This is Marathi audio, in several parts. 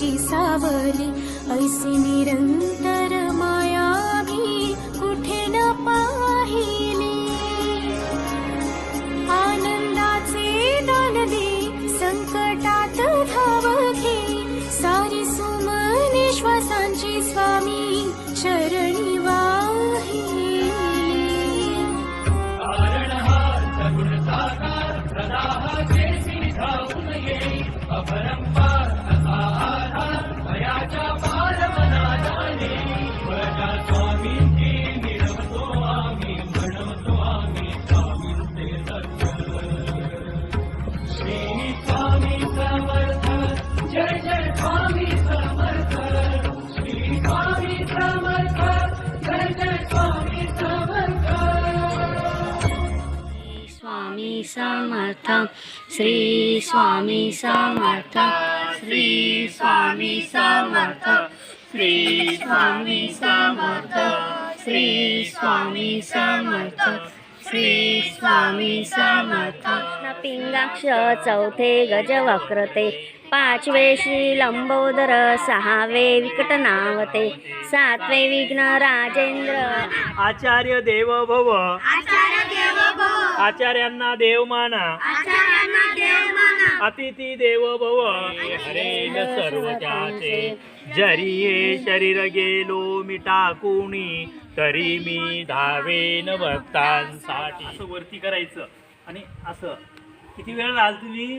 तुझी सावली ऐसी निरन्तर माया भी कुठे न पाहिली। आनन्दाचे आनन्दे संकटात् धावा सारी सुमने श्वासांची स्वामी समर्थ। श्री स्वामी समर्थ। श्री स्वामी समर्थ। श्री स्वामी समर्थ। श्री स्वामी समर्थ। श्री स्वामी समर्थ। पिंगाक्ष चौथे गजवक्रते। पाचवे श्री लंबोदर सहावे विकटनावते। सातवे विघ्न राजेंद्र। आचार्य देव भव आचार्यांना देव माना अतिथी देव भव. हरे सर्व त्याचे जरी शरीर गेलो मी टाकुनी तरी मी धावेन भक्तांसाठी. असं वरती करायचं. आणि असं. किती वेळ राहाल तुम्ही?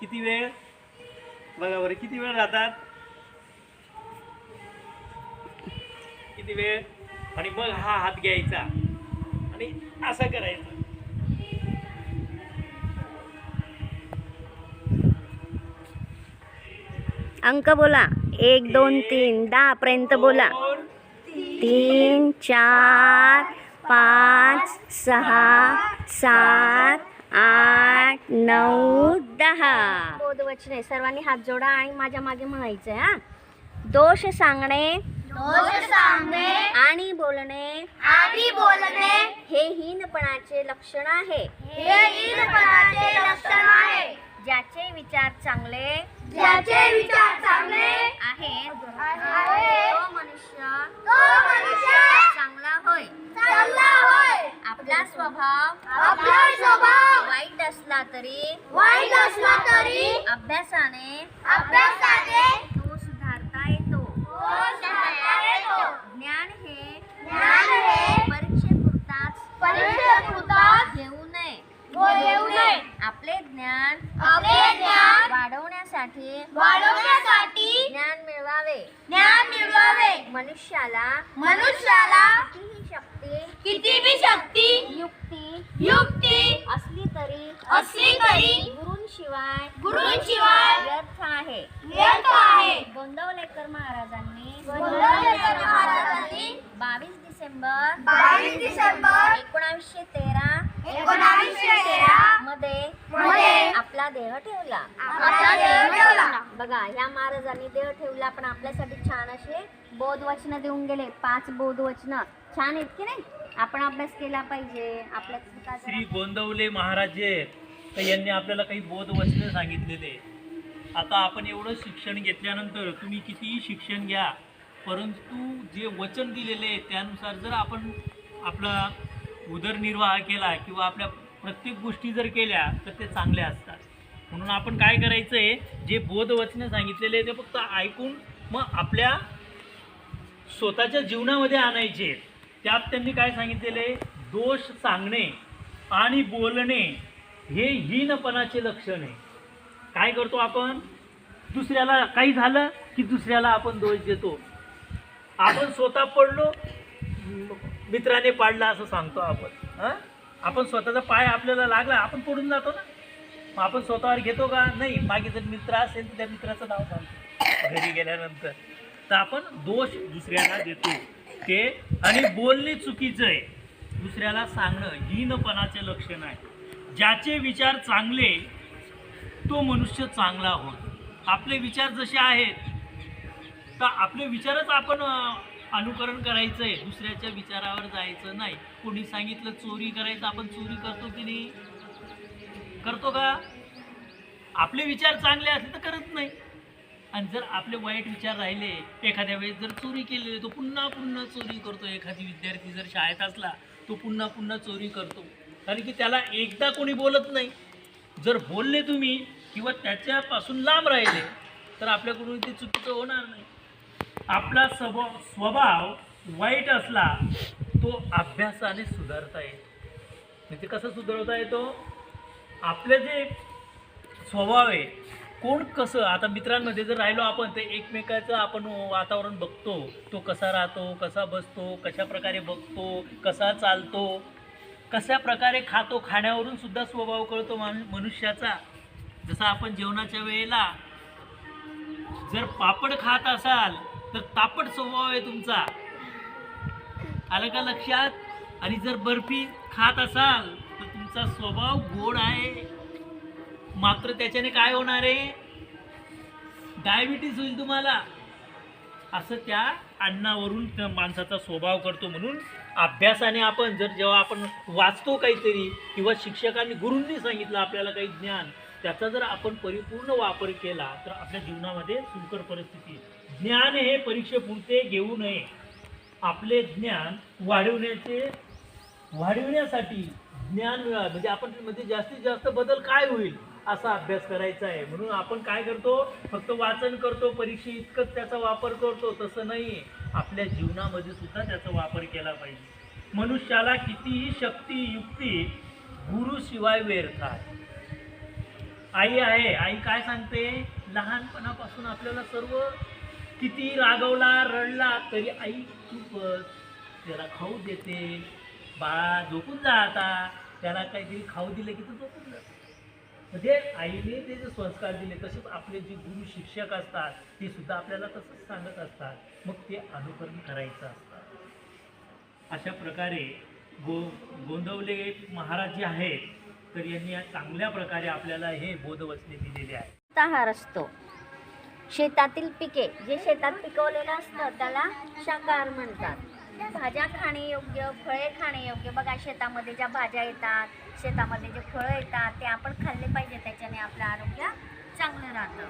किती वेळ? बघा बरं किती वेळ राहतात? किती वेळ? आणि मग हा हात घ्यायचा. आणि असं करायचं. अंक बोला. एक दोन तीन. दहा पर्यंत बोला. तीन चार पाच सहा सात आठ नऊ दहा. बोधवचने. सर्वांनी हात जोडा आणि माझ्या मागे म्हणायचंय हा? दोष सांगणे दोष सांगणे आणि बोलणे आणि बोलणे हे हीनपणाचे लक्षण आहे. हे हीनपणाचे लक्षण आहे. ज्याचे विचार चांगले ज्याचे विचार चांगले आहेत आहे, तो मनुष्य तो मनुष्य चांगला होय. चांगला होय. आपला स्वभाव आपला स्वभाव वाईट असला तरी वाईट असला तरी अभ्यासाने अभ्यासाने तो सुधारता येतो. तो शिकता येतो. ज्ञान हे ज्ञान हे परीक्षेपुरताच परीक्षेपुरताच घेऊ नये. आपले ज्ञान आपले ज्ञान वाढवण्यासाठी वाढवण्यासाठी ज्ञान मिळवावे ज्ञान मिळवावे मनुष्याला मनुष्याला कितीही शक्ती किती बी शक्ती युक्ती युक्ती असली तरी असली तरी गुरूंशिवाय गुरूंशिवाय व्यर्थ आहे व्यर्थ आहे गोंदवलेकर महाराजांनी गोंदवलेकर महाराजांनी बावीस डिसेंबर बावीस डिसेंबर एकोणावीसशे तेरा एकोणावीसशे तेरा मध्ये मध्ये आपला देह ठेवला आपला देह ठेवला. बघा या महाराजांनी देह ठेवला पण आपल्यासाठी छान असे बोधवचनं देऊन गेले. पाच बोधवचनं छान आहेत की नाही? आपण अभ्यास केला पाहिजे. आपल्या श्री गोंदवले महाराज जे तर यांनी आपल्याला काही बोधवचनं सांगितलेले. आता आपण एवढं शिक्षण घेतल्यानंतर तुम्ही कितीही शिक्षण घ्या परंतु जे वचन दिलेले आहे त्यानुसार जर आपण आपला उदरनिर्वाह केला किंवा आपल्या प्रत्येक गोष्टी जर केल्या तर ते चांगल्या असतात. म्हणून आपण काय करायचं आहे जे बोधवचने सांगितलेले आहे ते फक्त ऐकून मग आपल्या स्वतःच्या जीवनामध्ये आणायचे आहेत. त्यात त्यांनी काय सांगितलेले? दोष सांगणे आणि बोलणे हे हीनपणाचे लक्षण आहे. काय करतो आपण? दुसऱ्याला काही झालं की दुसऱ्याला आपण दोष देतो. आपण स्वतः पडलो मित्राने पाडला असं सांगतो आपण. हां? आपण स्वतःचा पाय आपल्याला लागला आपण पडून जातो ना. मग आपण स्वतःवर घेतो का? नाही. मागे जर मित्र असेल तर त्या मित्राचं नाव सांगतो. घरी गेल्यानंतर. तर आपण दोष दुसऱ्याला देतो. ते आणि बोलणे चुकीचं आहे. दुसऱ्याला सांगणं हीनपणाचे लक्षण आहे. ज्याचे विचार चांगले तो मनुष्य चांगला होतो. आपले विचार जसे आहेत तर आपले विचारच आपण अनुकरण करायचं आहे दुसऱ्याच्या विचारावर जायचं नाही. कोणी सांगितलं चोरी करायचं आपण चोरी करतो की नाही? करतो का? आपले विचार चांगले असले तर करत नाही. आणि जर आपले वाईट विचार राहिले एखाद्या वेळेस जर चोरी केलेली तो पुन्हा पुन्हा चोरी करतो. एखादी विद्यार्थी जर शाळेत असला तो पुन्हा पुन्हा चोरी करतो. कारण की त्याला एकदा कोणी बोलत नाही. जर बोलले तुम्ही किंवा त्याच्यापासून लांब राहिले तर आपल्याकडून ते चुकीचं होणार नाही. आपला स्वभाव स्वभाव वाईट असला तो अभ्यासाने सुधारता येतो. म्हणजे कसं सुधारता येतो? आपले जे स्वभाव आहे कोण कसं आता मित्रांमध्ये जर राहिलो आपण तर एकमेकाचं आपण वातावरण बघतो. तो कसा राहतो कसा बसतो कशा प्रकारे बघतो कसा चालतो कशा प्रकारे खातो खाण्यावरून सुद्धा स्वभाव कळतो माणू मनुष्याचा. जसं आपण जेवणाच्या वेळेला जर पापड खात असाल तर तापट स्वभाव आहे तुमचा. आलं का लक्षात? आणि जर बर्फी खात असाल त्यांचा स्वभाव गोड आहे. मात्र त्याच्याने काय होणार आहे? डायबिटीस होईल तुम्हाला. असं त्या अन्नावरून माणसाचा स्वभाव करतो म्हणून अभ्यासाने आपण जर जेव्हा आपण वाचतो काहीतरी किंवा शिक्षकांनी गुरूंनी सांगितलं आपल्याला काही ज्ञान त्याचा जर आपण परिपूर्ण वापर केला तर आपल्या जीवनामध्ये सुकर परिस्थिती ज्ञान हे परीक्षेपुरते घेऊ नये. आपले ज्ञान वाढवण्याचे वाढविण्यासाठी ज्ञान मिळा म्हणजे आपण म्हणजे जास्तीत जास्त बदल काय होईल असा अभ्यास करायचा आहे. म्हणून आपण काय करतो? फक्त वाचन करतो परीक्षे इतकंच त्याचा वापर करतो. तसं नाही आपल्या जीवनामध्ये सुद्धा त्याचा वापर केला पाहिजे. मनुष्याला कितीही शक्ती युक्ती गुरुशिवाय व्यर्थ आहे आई आहे. आई काय सांगते? लहानपणापासून आपल्याला सर्व किती रागवला रडला तरी आई खूपच त्याला खाऊ देते. बाळा झोपून जा आता. त्याला काहीतरी खाऊ दिले की तो झोपून जातो म्हणजे आईने ते जे संस्कार दिले तसेच आपले जे गुरु शिक्षक असतात ते सुद्धा आपल्याला तसंच सांगत असतात. मग ते अनुकरण करायचं असतं. अशा प्रकारे गो गोंदवले महाराज जे आहेत तर यांनी चांगल्या प्रकारे आपल्याला हे बोधवचने दिलेले आहे ताहार असतो शेतातील पिके जे शेतात पिकवलेलं असतं त्याला शाकाहार म्हणतात. भाज्या खाणे योग्य फळे खाणे योग्य. बघा शेतामध्ये ज्या भाज्या येतात शेतामध्ये जे फळं येतात ते आपण खाल्ले पाहिजे. त्याच्याने आपलं आरोग्य चांगलं राहतं.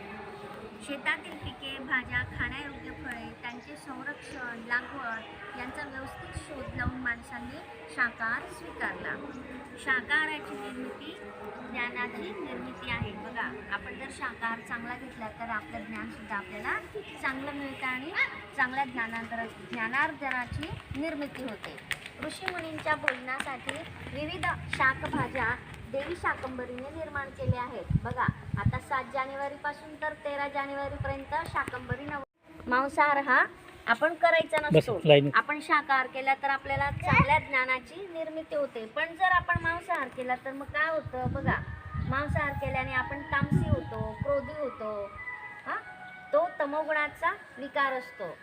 शेतातील पिके भाज्या खाण्यायोग्य फळे त्यांचे संरक्षण लागवड यांचा व्यवस्थित शोध लावून माणसांनी शाकाहार स्वीकारला. शाकाहाराची निर्मिती ज्ञानाची निर्मिती आहे. बघा आपण जर शाकाहार चांगला घेतला तर आपलं ज्ञानसुद्धा आपल्याला चांगलं मिळतं आणि चांगल्या ज्ञानांतर ज्ञानार्जनाची निर्मिती होते. ऋषीमुनींच्या भोजनासाठी विविध शाकभाज्या देवी शाकंभरीने निर्माण केल्या आहेत. बघा आता सात जानेवारीपासून तर तेरा जानेवारीपर्यंत शाकंभरी नव मांसाहार हा आपण करायचा नसतो. बस. आपण शाकाहार केला तर आपल्याला चांगल्या ज्ञानाची निर्मिती होते. पण जर आपण मांसाहार केला तर मग काय होतं? बघा मांसाहार केल्याने आपण तामसी होतो क्रोधी होतो. हा? तो तमोगुणाचा विकार असतो.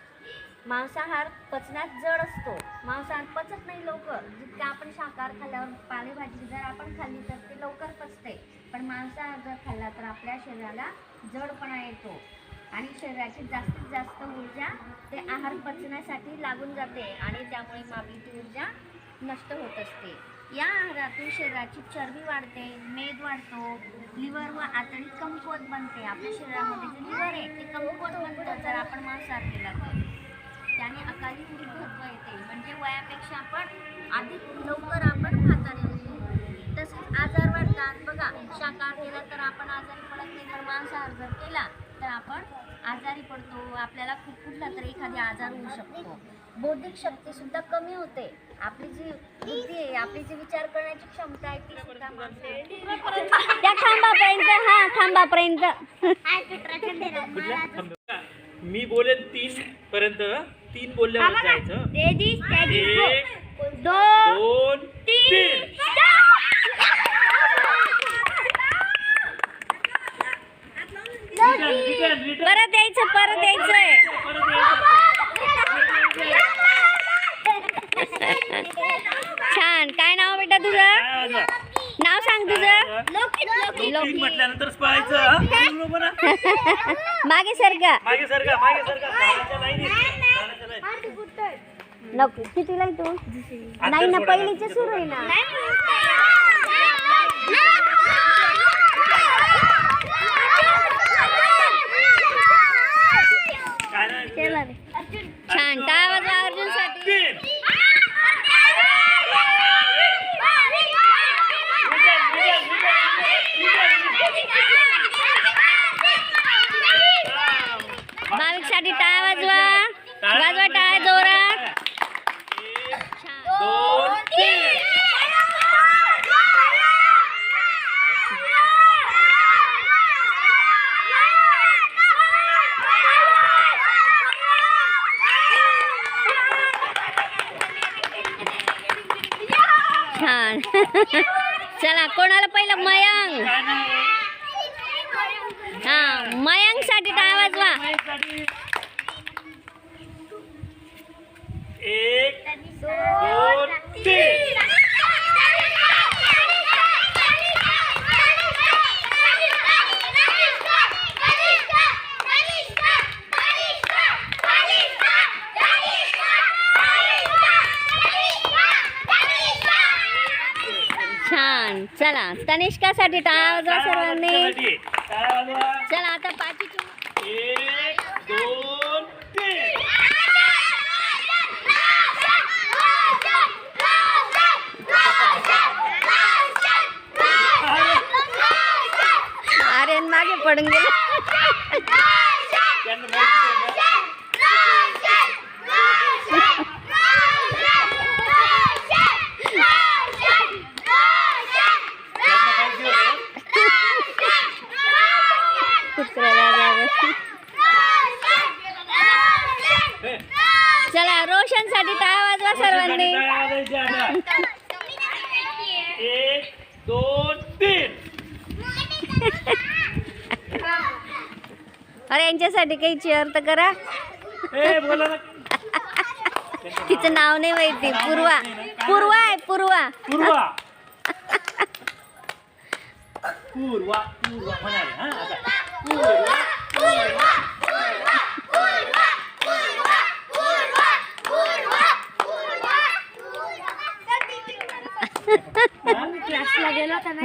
मांसाहार पचण्यात जड असतो. मांसाहार पचत नाही लवकर. जितकं आपण शाकाहार खाल्ल्यावर पालेभाजी जर आपण खाल्ली तर ते लवकर पचते. पण मांसाहार जर खाल्ला तर आपल्या शरीराला जडपणा येतो. आणि शरीराची जास्तीत जास्त ऊर्जा ते आहार पचण्यासाठी लागून जाते आणि त्यामुळे मावीची ऊर्जा नष्ट होत असते. या आहारातून शरीराची चरबी वाढते मेद वाढतो लिव्हर व आतडी कमकुवत बनते. आपल्या शरीरामध्ये जे लिव्हर आहे ते कमकुवत बनतं जर आपण मांसाहार केला तर त्याने अकाली वृद्धत्व येते. म्हणजे वयापेक्षा आपण अधिक लवकर आपण म्हातारे होतो. तसेच आजार वाढतात. बघा शाकाहार केला तर आपण आजारी पडत नाही. तर मांसाहार जर केला तर आपण आजारी पडतो आपल्याला खूप कुठला तरी एखादी आजार होऊ शकतो. बौद्धिक शक्ती सुद्धा कमी होते. आपली जी बुद्धी आहे आपली जी विचार करण्याची क्षमता आहे ती सुद्धा माणसाला- त्या खांबापर्यंत हा खांबापर्यंत? मी बोलेन तीन पर्यंत तीन बोलल्यावर जायचं. एक दोन तीन रिटर्न रिटर्न रिटर्न परत यायचं परत यायचंय परत यायचं. छान काय नाव बेटा तुझं काय वाजवा? नाव सांग तुझं तीन म्हटल्यानंतर पळायचं हा? बरोबर ना? मागे सरका मागे सरका मागे सरका झाडाच्या लाईनीत. झाडाच्या लाईनीत. नको कितीला आहे तू? नाही ना. पहिलीचे सुरू आहे ना. छान. चला तनिष्कासाठी टाळा सर्वांनी का सर्वांनी. एक दोन तीन. अरे यांच्यासाठी काही चेअर तर करा. तिचं नाव नाही माहिती. पूर्वा. पूर्वा आहे पूर्वा. पूर्वा. पूर्वा पूर्वा. म्हणाले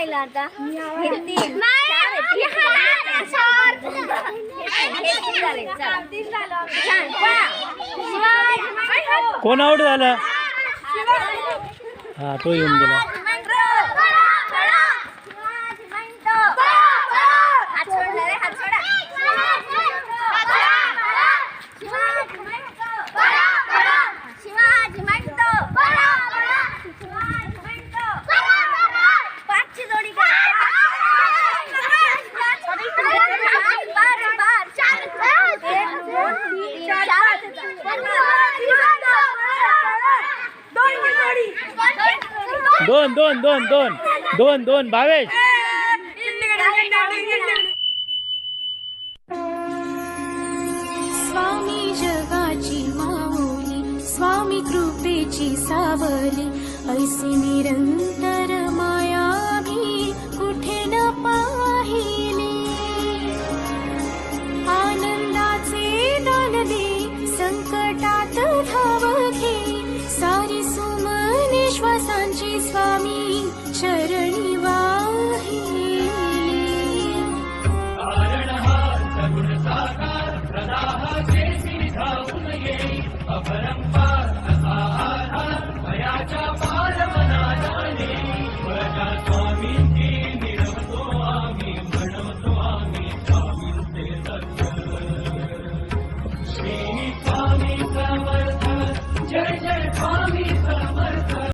राहिला आता. हिंदी कोण आउट झाला? हा तो येऊन गेला. दोन दोन भावेश स्वामी जगाची माऊली स्वामी कृपेची सावली ऐसी निरंतर